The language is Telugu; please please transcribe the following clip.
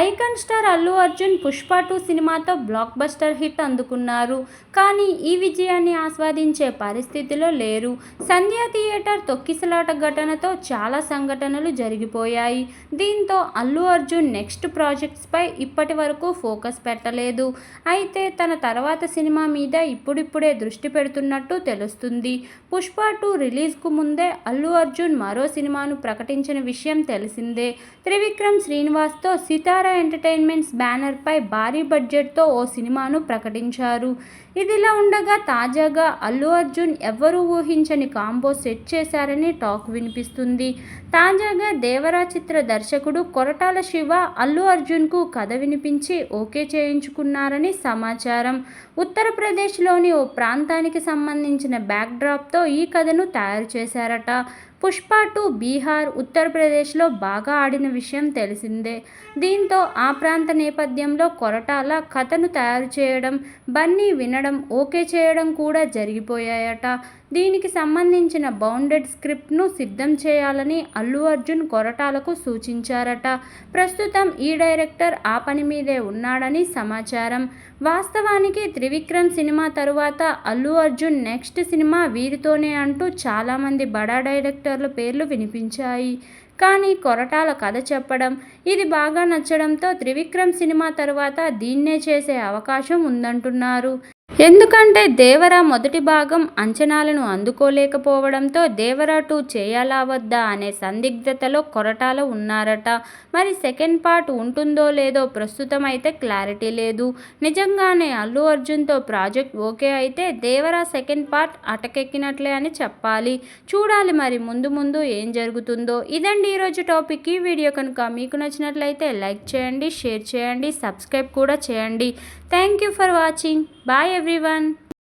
icon star Allu Arjun Pushpa two సినిమాతో బ్లాక్ బస్టర్ హిట్ అందుకున్నారు. కానీ ఈ విజయాన్ని ఆస్వాదించే పరిస్థితిలో లేరు. సంధ్యా థియేటర్ తొక్కిసలాట ఘటనతో చాలా సంఘటనలు జరిగిపోయాయి. దీంతో అల్లు అర్జున్ నెక్స్ట్ ప్రాజెక్ట్స్పై ఇప్పటి వరకు ఫోకస్ పెట్టలేదు. అయితే తన తర్వాత సినిమా మీద ఇప్పుడిప్పుడే దృష్టి పెడుతున్నట్టు తెలుస్తుంది. పుష్ప టూ రిలీజ్కు ముందే అల్లు అర్జున్ మరో సినిమాను ప్రకటించిన విషయం తెలిసిందే. త్రివిక్రమ్ శ్రీనివాస్తో సితారా ఎంటర్టైన్మెంట్స్ బ్యానర్పై భారీ బడ్జెట్తో ఓ సినిమాను ప్రకటించారు. ఇదిలా ఉండగా తాజాగా అల్లు అర్జున్ ఎవ్వరూ ఊహించని కాంబో సెట్ చేశారని టాక్ వినిపిస్తుంది. తాజాగా దేవరా చిత్ర దర్శకుడు కొరటాల శివ అల్లు అర్జున్కు కథ వినిపించి ఓకే చేయించుకున్నారని సమాచారం. ఉత్తరప్రదేశ్లోని ఓ ప్రాంతానికి సంబంధించిన బ్యాక్డ్రాప్తో ఈ కథను తయారు చేశారట. పుష్ప టూ బీహార్ ఉత్తరప్రదేశ్లో బాగా ఆడిన విషయం తెలిసిందే. దీంతో ఆ ప్రాంత నేపథ్యంలో కొరటాల కథను తయారు చేయడం బన్నీ వినడం ఓకే చేయడం కూడా జరిగిపోయాయట. దీనికి సంబంధించిన బౌండెడ్ స్క్రిప్ట్ను సిద్ధం చేయాలని అల్లు అర్జున్ కొరటాలకు సూచించారట. ప్రస్తుతం ఈ డైరెక్టర్ ఆ పని మీదే ఉన్నాడని సమాచారం. వాస్తవానికి త్రివిక్రమ్ సినిమా తరువాత అల్లు అర్జున్ నెక్స్ట్ సినిమా వీరితోనే అంటూ చాలామంది బడా డైరెక్టర్ డైరెక్టర్ల పేర్లు వినిపించాయి. కానీ కొరటాల కథ చెప్పడం ఇది బాగా నచ్చడంతో త్రివిక్రమ్ సినిమా తరువాత దీన్నే చేసే అవకాశం ఉందంటున్నారు. ఎందుకంటే దేవరా మొదటి భాగం అంచనాలను అందుకోలేకపోవడంతో దేవరా టూ చేయాలా వద్దా అనే సందిగ్ధతలో కొరటాల ఉన్నారట. మరి సెకండ్ పార్ట్ ఉంటుందో లేదో ప్రస్తుతం అయితే క్లారిటీ లేదు. నిజంగానే అల్లు అర్జున్తో ప్రాజెక్ట్ ఓకే అయితే దేవరా సెకండ్ పార్ట్ అటకెక్కినట్లే అని చెప్పాలి. చూడాలి మరి ముందు ముందు ఏం జరుగుతుందో. ఇదండి ఈరోజు టాపిక్. ఈ వీడియో కనుక మీకు నచ్చినట్లయితే లైక్ చేయండి షేర్ చేయండి సబ్స్క్రైబ్ కూడా చేయండి. Thank you for watching. Bye everyone